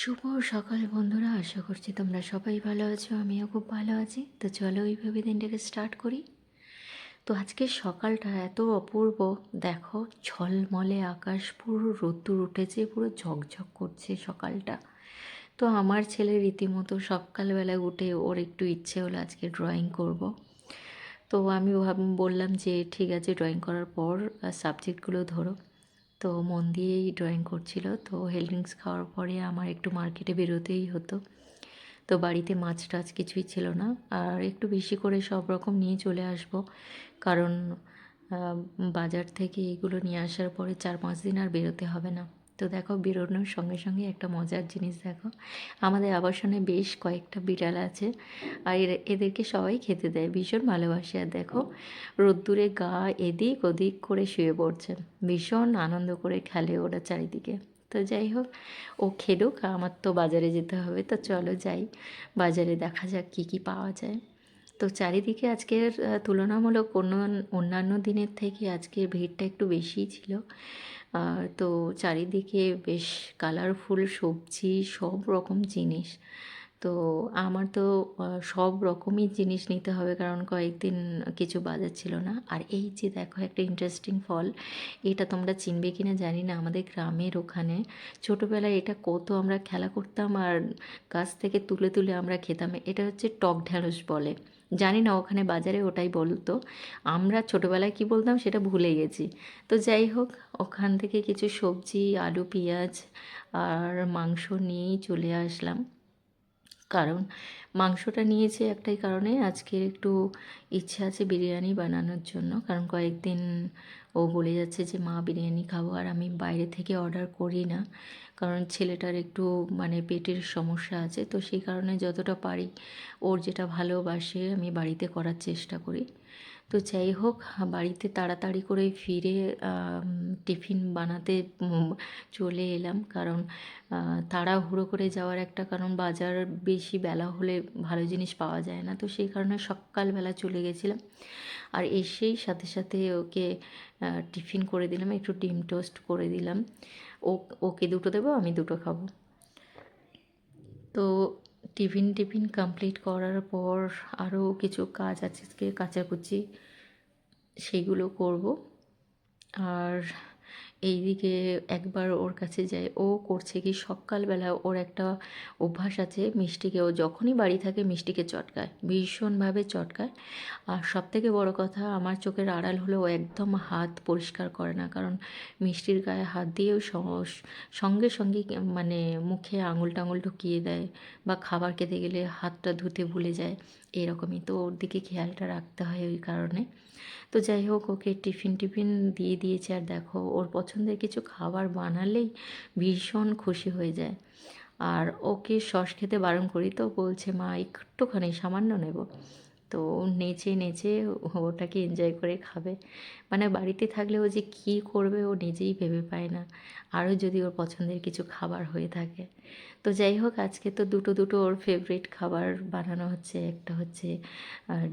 শুভ সকাল বন্ধুরা, আশা করছি তোমরা সবাই ভালো আছো, আমিও খুব ভালো আছি। তো চলো ওইভাবে দিনটাকে স্টার্ট করি। তো আজকে সকালটা এত অপূর্ব, দেখো ঝলমলে আকাশ, পুরো রোদ্দুর উঠেছে, পুরো ঝকঝক করছে সকালটা। তো আমার ছেলে রীতিমতো সকালবেলা উঠে ওর একটু ইচ্ছে হলো আজকে ড্রয়িং করব। তো আমি বললাম যে ঠিক আছে ড্রয়িং করার পর সাবজেক্টগুলো ধরো। তো মন দিয়েই ড্রয়িং করছিল। তো হেলথ ড্রিঙ্কস খাওয়ার পরে আমার একটু মার্কেটে বেরোতেই হতো। তো বাড়িতে মাছ টাছ কিছুই ছিল না। আর একটু বেশি করে সব রকম নিয়ে চলে আসব। কারণ বাজার থেকে এগুলো নিয়ে আসার পরে চার পাঁচ দিন আর বেরোতে হবে না। তো দেখো বেরোনোর সঙ্গে সঙ্গে একটা মজার জিনিস দেখো। আমাদের আবাসনে বেশ কয়েকটা বিড়াল আছে আর এদেরকে সবাই খেতে দেয়, ভীষণ ভালোবাসে। আর দেখো, রোদ্দুরে গা এদিক ওদিক করে শুয়ে পড়ছে। ভীষণ আনন্দ করে খেলে ওরা চারিদিকে। তো যাই হোক, ও খেলুক, আমার তো বাজারে যেতে হবে। তো চলো যাই, বাজারে দেখা যাক কী কী পাওয়া যায়। তো চারিদিকে আজকের তুলনামূলক অন্য অন্যান্য দিনের থেকে আজকের ভিড়টা একটু বেশিই ছিল। তো চারিদিকে বেশ কালারফুল সবজি, সব রকম জিনিস। তো আমার তো সব রকমই জিনিস নিতে হবে কারণ কয়েকদিন কিছু বাজার ছিল না। আর এই যে দেখো একটা ইন্টারেস্টিং ফল, এটা তোমরা চিনবে কি না জানি না আমাদের গ্রামের ওখানে। ছোটোবেলায় এটা কত আমরা খেলা করতাম আর গাছ থেকে তুলে তুলে আমরা খেতাম। এটা হচ্ছে টক ঢ্যাঁড়স বলে। জানি না ওখানে বাজারে ওটাই বলতো। আমরা ছোটোবেলায় কি বলতাম সেটা ভুলে গেছি। তো যাই হোক, ওখান থেকে কিছু সবজি, আলু, পেঁয়াজ আর মাংস নিয়েই চলে আসলাম। কারণ মাংসটা নিয়েছে একটাই কারণে আজকে একটু ইচ্ছে আছে বিরিয়ানি বানানোর জন্য। কারণ কয়েকদিন ও বলে যাচ্ছে যে, মা, বিরিয়ানি খাব। আর আমি বাইরে থেকে অর্ডার করি না। কারণ ছেলেটার একটু মানে পেটের সমস্যা আছে। তো সেই কারণে যতটা পারি ওর যেটা ভালোবাসে আমি বাড়িতে করার চেষ্টা করি। তো যাই হোক বাড়িতে তাড়াতাড়ি করে ফিরে টিফিন বানাতে চলে এলাম। কারণ তাড়াহুড়ো করে যাওয়ার একটা কারণ, বাজার বেশি বেলা হলে ভালো জিনিস পাওয়া যায় না। তো সেই কারণে সকালবেলা চলে গেছিলাম। আর এসেই সাথে সাথে ওকে টিফিন করে দিলাম, একটু ডিম টোস্ট করে দিলাম। ও, ওকে দুটো দেবো, আমি দুটো খাব। তো টিফিন টিফিন কমপ্লিট করার পর আরও কিছু কাজ আছে কাচাকুচি সেগুলো করব। আর এইদিকে একবার ওর কাছে যাই, ও করছে কি সকালবেলা ওর একটা অভ্যাস আছে মিষ্টিকে, ও যখনই বাড়ি থাকে মিষ্টিকে চটকায়, ভীষণভাবে চটকায়। আর সবথেকে বড় কথা, আমার চোখের আড়াল হলে ও একদম হাত পরিষ্কার করে না, কারণ মিষ্টির গায়ে হাত দিয়েও সঙ্গে সঙ্গে মানে মুখে আঙুল টাঙুল ঢুকিয়ে দেয় বা খাবার খেতে গেলে হাতটা ধুতে ভুলে যায়, এরকমই। তো ওর দিকে খেয়ালটা রাখতে হয় ওই কারণে। তো যাই হোক, ওকে টিফিন টিফিন দিয়ে দিয়েছে। আর দেখো, ওর পছন্দের কিছু খাবার বানালেই ভীষণ খুশি হয়ে যায়। আর ওকে সস খেতে বারণ করি তো বলছে, মা, একটুখানি সামান্য নেব। তো নেচে নেচে ওটাকে এনজয় করে খাবে। মানে বাড়িতে থাকলে ও যে কী করবে ও নিজেই ভেবে পায় না। আরও যদি ওর পছন্দের কিছু খাবার হয়ে থাকে। তো যাই হোক, আজকে তো দুটো দুটো ওর ফেভারিট খাবার বানানো হচ্ছে। একটা হচ্ছে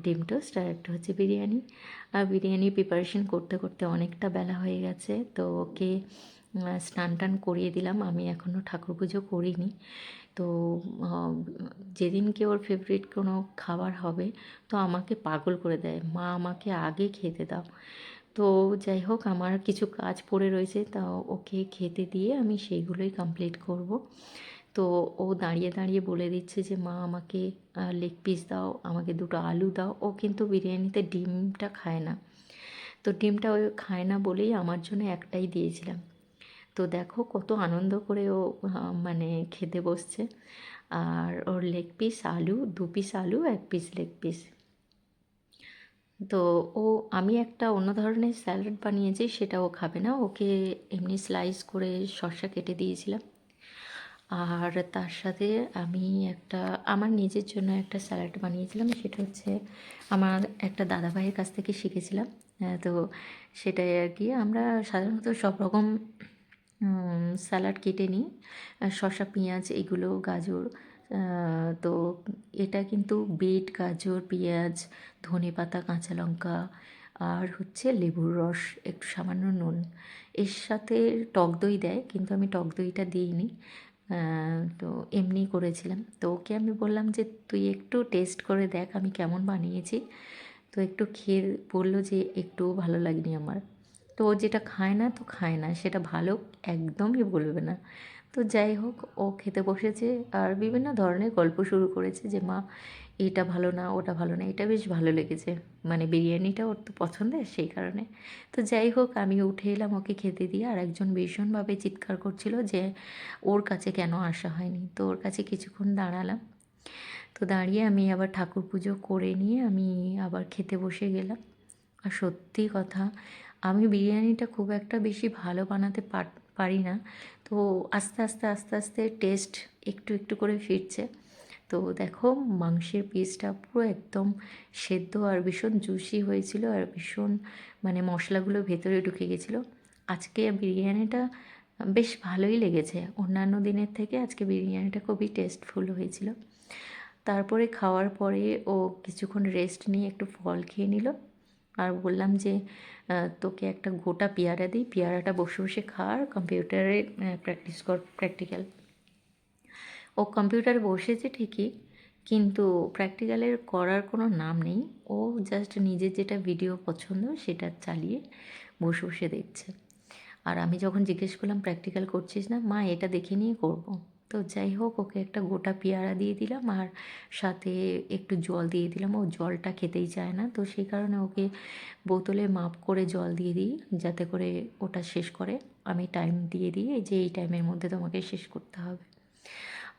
ডিম টোস্ট আর একটা হচ্ছে বিরিয়ানি। আর বিরিয়ানি প্রিপারেশন করতে করতে অনেকটা বেলা হয়ে গেছে। তো ওকে স্নান টান করিয়ে দিলাম। আমি এখনও ঠাকুর পুজো করিনি। তো যেদিনকে ওর ফেভারিট কোনো খাবার হবে, তো আমাকে পাগল করে দেয়, মা, আমাকে আগে খেতে দাও। তো যাই হোক, আমার কিছু কাজ পড়ে রয়েছে, তা ওকে খেতে দিয়ে আমি সেইগুলোই কমপ্লিট করব। তো ও দাঁড়িয়ে দাঁড়িয়ে বলে দিচ্ছে যে, মা, আমাকে লেগ পিস দাও, আমাকে দুটো আলু দাও। ও কিন্তু বিরিয়ানিতে ডিমটা খায় না। তো ডিমটা ও খায় না বলেই আমার জন্য একটাই দিয়েছিলাম। তো দেখো কত আনন্দ করে ও মানে খেতে বসছে। আর ওর লেগ পিস আলু, দু পিস আলু, এক পিস লেগ পিস তো ও, আমি একটা অন্য ধরনের স্যালাড বানিয়েছি, সেটা ও খাবে না। ওকে এমনি স্লাইস করে শসা কেটে দিয়েছিলাম। আর তার সাথে আমি একটা, আমার নিজের জন্য একটা স্যালাড বানিয়েছিলাম। সেটা হচ্ছে আমার একটা দাদা ভাইয়ের কাছ থেকে শিখেছিলাম। তো সেটাই আর কি। আমরা সাধারণত সব রকম স্যালাড কেটে নিই শসা, পেঁয়াজ, এগুলো, গাজর তো এটা কিন্তু বিট, গাজর, পেঁয়াজ, ধনে পাতা, কাঁচা লঙ্কা আর হচ্ছে লেবুর রস, একটু সামান্য নুন। এর সাথে টক দই দেয়, কিন্তু আমি টক দইটা দিইনি। তো এমনি করেছিলাম। তো ওকে আমি বললাম যে, তুই একটু টেস্ট করে দেখ আমি কেমন বানিয়েছি। তো একটু খেয়ে বলল যে, একটুও ভালো লাগেনি আমার। তো ও যেটা খায় না, তো খায় না। সেটা ভালো একদমই বলবে না। তো যাই হোক, ও খেতে বসেছে আর বিভিন্ন ধরনের গল্প শুরু করেছে যে, মা, এটা ভালো না, ওটা ভালো না। এটা বেশ ভালো লেগেছে। মানে বিরিয়ানিটা ওর তো পছন্দের সেই কারণে। তো যাই হোক, আমি উঠে এলাম ওকে খেতে দিয়ে আর একজন ভীষণভাবে চিৎকার করছিল যে, ওর কাছে কেন আসা হয়নি? তো ওর কাছে কিছুক্ষণ দাঁড়ালাম। তো দাঁড়িয়ে আমি আবার ঠাকুর পুজো করে নিয়ে আমি আবার খেতে বসে গেলাম। আর সত্যি কথা আমি বিরিয়ানিটা খুব একটা বেশি ভালো বানাতে পার- না। তো আস্তে আস্তে আস্তে আস্তে টেস্ট একটু একটু করে ফিরছে। তো দেখো মাংসের পিসটা পুরো একদম সেদ্ধ আর ভীষণ জুসি হয়েছিল আর ভীষণ মানে মশলাগুলো ভেতরে ঢুকে গেছিল। আজকে বিরিয়ানিটা বেশ ভালোই লেগেছে। অন্যান্য দিনের থেকে আজকে বিরিয়ানিটা খুবই টেস্টফুল হয়েছিল। তারপরে খাওয়ার পরে ও কিছুক্ষণ রেস্ট নিয়ে একটু ফল খেয়ে নিল। আর বললাম যে তোকে একটা গোটা পেয়ারা দিই। পেয়ারাটা বসে বসে খা আর কম্পিউটারে প্র্যাকটিস কর প্র্যাকটিক্যাল ও কম্পিউটারে বসেছে ঠিকই, কিন্তু প্র্যাকটিক্যালের করার কোনো নাম নেই। ও জাস্ট নিজের যেটা ভিডিও পছন্দ সেটা চালিয়ে বসে বসে দেখছে। আর আমি যখন জিজ্ঞেস করলাম প্র্যাকটিক্যাল করছিস না? মা, এটা দেখে নিয়ে করব। তো যাই হোক, ওকে একটা গোটা পেয়ারা দিয়ে দিলাম আর সাথে একটু জল দিয়ে দিলাম। ও জলটা খেতেই চায় না, তো সেই কারণে ওকে বোতলে মাপ করে জল দিয়ে দিই যাতে করে ওটা শেষ করে। আমি টাইম দিয়ে দিই যে এই টাইমের মধ্যে তোমাকে শেষ করতে হবে।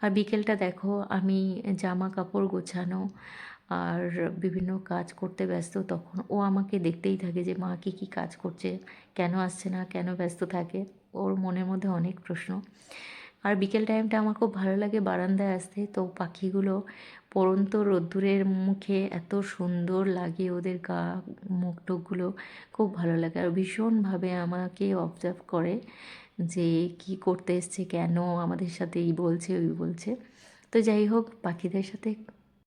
আর বিকেলটা দেখো, আমি জামা কাপড় গোছানো আর বিভিন্ন কাজ করতে ব্যস্ত, তখন ও আমাকে দেখতেই থাকে যে মা কী কী কাজ করছে, কেন আসছে না, কেন ব্যস্ত থাকে। ওর মনের মধ্যে অনেক প্রশ্ন। আর বিকেল টাইমটা আমার খুব ভালো লাগে বারান্দায় আসতে। তো পাখিগুলো পরন্ত রোদ্দুরের মুখে এত সুন্দর লাগে ওদের গা, মুখ টুকগুলো, খুব ভালো লাগে। আর ভীষণভাবে আমাকে অবজার্ভ করে যে কি করতে এসছে, কেন আমাদের সাথে এই বলছে, ওই বলছে। তো যাই হোক, পাখিদের সাথে